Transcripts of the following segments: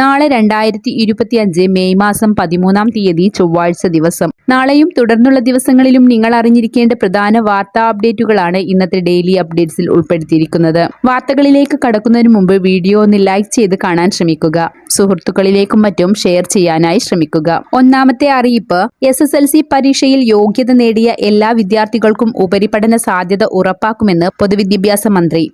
നാളെ രണ്ടായിരത്തി ഇരുപത്തിയഞ്ച് മെയ് മാസം പതിമൂന്നാം തീയതി ചൊവ്വാഴ്ച ദിവസം. നാളെയും തുടർന്നുള്ള ദിവസങ്ങളിലും നിങ്ങൾ അറിഞ്ഞിരിക്കേണ്ട പ്രധാന വാർത്താ അപ്ഡേറ്റുകളാണ് ഇന്നത്തെ ഡെയിലി അപ്ഡേറ്റ്സിൽ ഉൾപ്പെടുത്തിയിരിക്കുന്നത്. വാർത്തകളിലേക്ക് കടക്കുന്നതിന് മുമ്പ് വീഡിയോ ഒന്ന് ലൈക്ക് ചെയ്ത് കാണാൻ ശ്രമിക്കുക. സുഹൃത്തുക്കളിലേക്കും മറ്റും ഷെയർ ചെയ്യാനായി ശ്രമിക്കുക. ഒന്നാമത്തെ അറിയിപ്പ് എസ് എസ് എൽ സി പരീക്ഷയിൽ യോഗ്യത നേടിയ എല്ലാ വിദ്യാർത്ഥികൾക്കും ഉപരിപഠന സാധ്യത ഉറപ്പാക്കുമെന്ന് പൊതുവിദ്യാഭ്യാസ മന്ത്രി.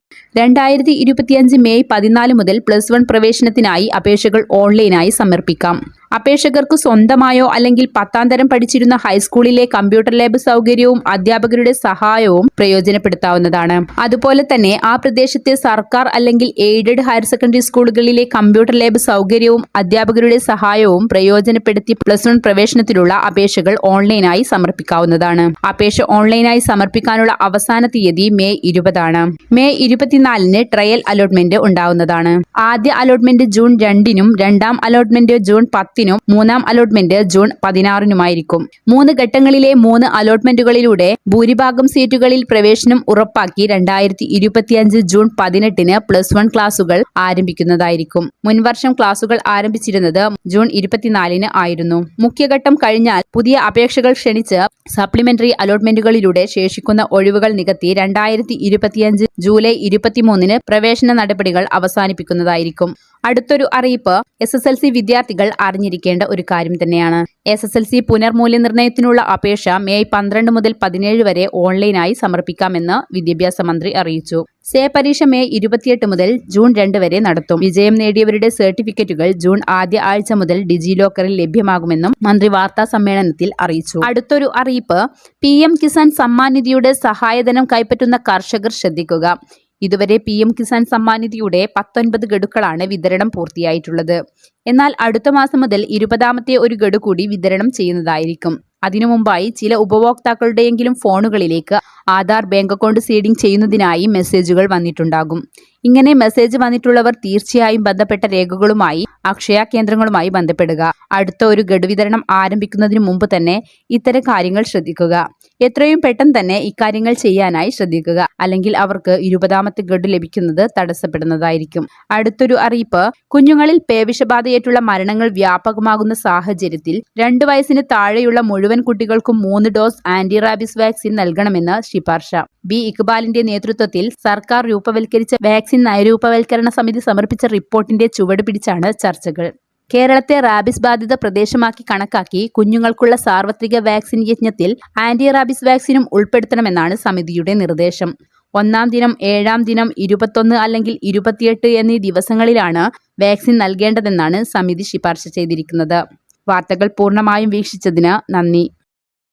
രണ്ടായിരത്തി ഇരുപത്തിയഞ്ച് മെയ് പതിനാല് മുതൽ പ്ലസ് വൺ പ്രവേശനത്തിനായി അപേക്ഷകൾ ഓൺലൈനായി സമർപ്പിക്കാം. അപേക്ഷകർക്ക് സ്വന്തമായോ അല്ലെങ്കിൽ പത്താം തരം പഠിച്ചിരുന്ന ഹൈസ്കൂളിലെ കമ്പ്യൂട്ടർ ലാബ് സൗകര്യവും അധ്യാപകരുടെ സഹായവും പ്രയോജനപ്പെടുത്താവുന്നതാണ്. അതുപോലെ തന്നെ ആ പ്രദേശത്തെ സർക്കാർ അല്ലെങ്കിൽ എയ്ഡഡ് ഹയർ സെക്കൻഡറി സ്കൂളുകളിലെ കമ്പ്യൂട്ടർ ലാബ് സൗകര്യവും അധ്യാപകരുടെ സഹായവും പ്രയോജനപ്പെടുത്തി പ്ലസ് വൺ പ്രവേശനത്തിലുള്ള അപേക്ഷകൾ ഓൺലൈനായി സമർപ്പിക്കാവുന്നതാണ്. അപേക്ഷ ഓൺലൈനായി സമർപ്പിക്കാനുള്ള അവസാന തീയതി മെയ് ഇരുപതാണ്. മെയ് ഇരുപത്തിനാലിന് ട്രയൽ അലോട്ട്മെന്റ് ഉണ്ടാവുന്നതാണ്. ആദ്യ അലോട്ട്മെന്റ് ജൂൺ രണ്ടിനും രണ്ടാം അലോട്ട്മെന്റ് ജൂൺ പത്തിനും മൂന്നാം അലോട്ട്മെന്റ് ജൂൺ പതിനാറിനുമായിരിക്കും. മൂന്ന് ഘട്ടങ്ങളിലെ മൂന്ന് അലോട്ട്മെന്റുകളിലൂടെ ഭൂരിഭാഗം സീറ്റുകളിൽ പ്രവേശനം ഉറപ്പാക്കി രണ്ടായിരത്തി ഇരുപത്തിയഞ്ച് ജൂൺ പതിനെട്ടിന് പ്ലസ് വൺ ക്ലാസുകൾ ആരംഭിക്കുന്നതായിരിക്കും. മുൻവർഷം ക്ലാസുകൾ ആരംഭിച്ചിരുന്നത് ജൂൺ ഇരുപത്തിനാലിന് ആയിരുന്നു. മുഖ്യഘട്ടം കഴിഞ്ഞാൽ പുതിയ അപേക്ഷകൾ ക്ഷണിച്ച് സപ്ലിമെന്ററി അലോട്ട്മെന്റുകളിലൂടെ ശേഷിക്കുന്ന ഒഴിവുകൾ നികത്തി രണ്ടായിരത്തി ഇരുപത്തിയഞ്ച് ജൂലൈ ഇരുപത്തിമൂന്നിന് പ്രവേശന നടപടികൾ അവസാനിപ്പിക്കുന്നതായിരിക്കും. അടുത്തൊരു അറിയിപ്പ് എസ് എസ് എൽ സി വിദ്യാർത്ഥികൾ അറിഞ്ഞിരിക്കേണ്ട ഒരു കാര്യം തന്നെയാണ്. എസ് എസ് എൽ സി പുനർമൂല്യനിർണയത്തിനുള്ള അപേക്ഷ മെയ് പന്ത്രണ്ട് മുതൽ പതിനേഴ് വരെ ഓൺലൈനായി സമർപ്പിക്കാമെന്ന് വിദ്യാഭ്യാസ മന്ത്രി അറിയിച്ചു. സേ പരീക്ഷ മെയ് ഇരുപത്തിയെട്ട് മുതൽ ജൂൺ രണ്ട് വരെ നടത്തും. വിജയം നേടിയവരുടെ സർട്ടിഫിക്കറ്റുകൾ ജൂൺ ആദ്യ ആഴ്ച മുതൽ ഡിജി ലോക്കറിൽ ലഭ്യമാകുമെന്നും മന്ത്രി വാർത്താ സമ്മേളനത്തിൽ അറിയിച്ചു. അടുത്തൊരു അറിയിപ്പ് പി എം കിസാൻ സമ്മാൻ നിധിയുടെ സഹായധനം കൈപ്പറ്റുന്ന കർഷകർ ശ്രദ്ധിക്കുക. ഇതുവരെ പി എം കിസാൻ സമ്മാൻ നിധിയുടെ പത്തൊൻപത് ഗഡുക്കളാണ് വിതരണം പൂർത്തിയായിട്ടുള്ളത്. എന്നാൽ അടുത്ത മാസം മുതൽ ഇരുപതാമത്തെ ഒരു ഗഡു കൂടി വിതരണം ചെയ്യുന്നതായിരിക്കും. അതിനു മുമ്പായി ചില ഉപഭോക്താക്കളുടെയെങ്കിലും ഫോണുകളിലേക്ക് ആധാർ ബാങ്ക് അക്കൗണ്ട് സീഡിംഗ് ചെയ്യുന്നതിനായി മെസ്സേജുകൾ വന്നിട്ടുണ്ടാകും. ഇങ്ങനെ മെസ്സേജ് വന്നിട്ടുള്ളവർ തീർച്ചയായും ബന്ധപ്പെട്ട രേഖകളുമായി അക്ഷയ കേന്ദ്രങ്ങളുമായി ബന്ധപ്പെടുക. അടുത്ത ഒരു ഗഡു വിതരണം ആരംഭിക്കുന്നതിന് മുമ്പ് തന്നെ ഇത്തരം കാര്യങ്ങൾ ശ്രദ്ധിക്കുക. എത്രയും പെട്ടെന്ന് തന്നെ ഇക്കാര്യങ്ങൾ ചെയ്യാനായി ശ്രദ്ധിക്കുക. അല്ലെങ്കിൽ അവർക്ക് ഇരുപതാമത്തെ ഗഡു ലഭിക്കുന്നത് തടസ്സപ്പെടുന്നതായിരിക്കും. അടുത്തൊരു അറിയിപ്പ് കുഞ്ഞുങ്ങളിൽ പേവിഷബാധയേറ്റുള്ള മരണങ്ങൾ വ്യാപകമാകുന്ന സാഹചര്യത്തിൽ രണ്ടു വയസ്സിന് താഴെയുള്ള മുഴുവൻ കുട്ടികൾക്കും മൂന്ന് ഡോസ് ആന്റി റാബിസ് വാക്സിൻ നൽകണമെന്ന് ശിപാർശ. ബി. ഇക്ബാലിന്റെ നേതൃത്വത്തിൽ സർക്കാർ രൂപവൽക്കരിച്ച വാക്സിൻ നയരൂപവൽക്കരണ സമിതി സമർപ്പിച്ച റിപ്പോർട്ടിന്റെ ചുവട് പിടിച്ചാണ് ചർച്ചകൾ. കേരളത്തെ റാബിസ് ബാധിത പ്രദേശമാക്കി കണക്കാക്കി കുഞ്ഞുങ്ങൾക്കുള്ള സാർവത്രിക വാക്സിൻ യജ്ഞത്തിൽ ആന്റി റാബിസ് വാക്സിനും ഉൾപ്പെടുത്തണമെന്നാണ് സമിതിയുടെ നിർദ്ദേശം. ഒന്നാം ദിനം ഏഴാം ദിനം ഇരുപത്തൊന്ന് അല്ലെങ്കിൽ ഇരുപത്തിയെട്ട് എന്നീ ദിവസങ്ങളിലാണ് വാക്സിൻ നൽകേണ്ടതെന്നാണ് സമിതി ശുപാർശ ചെയ്തിരിക്കുന്നത്. വാർത്തകൾ പൂർണമായും വീക്ഷിച്ചതിന് നന്ദി.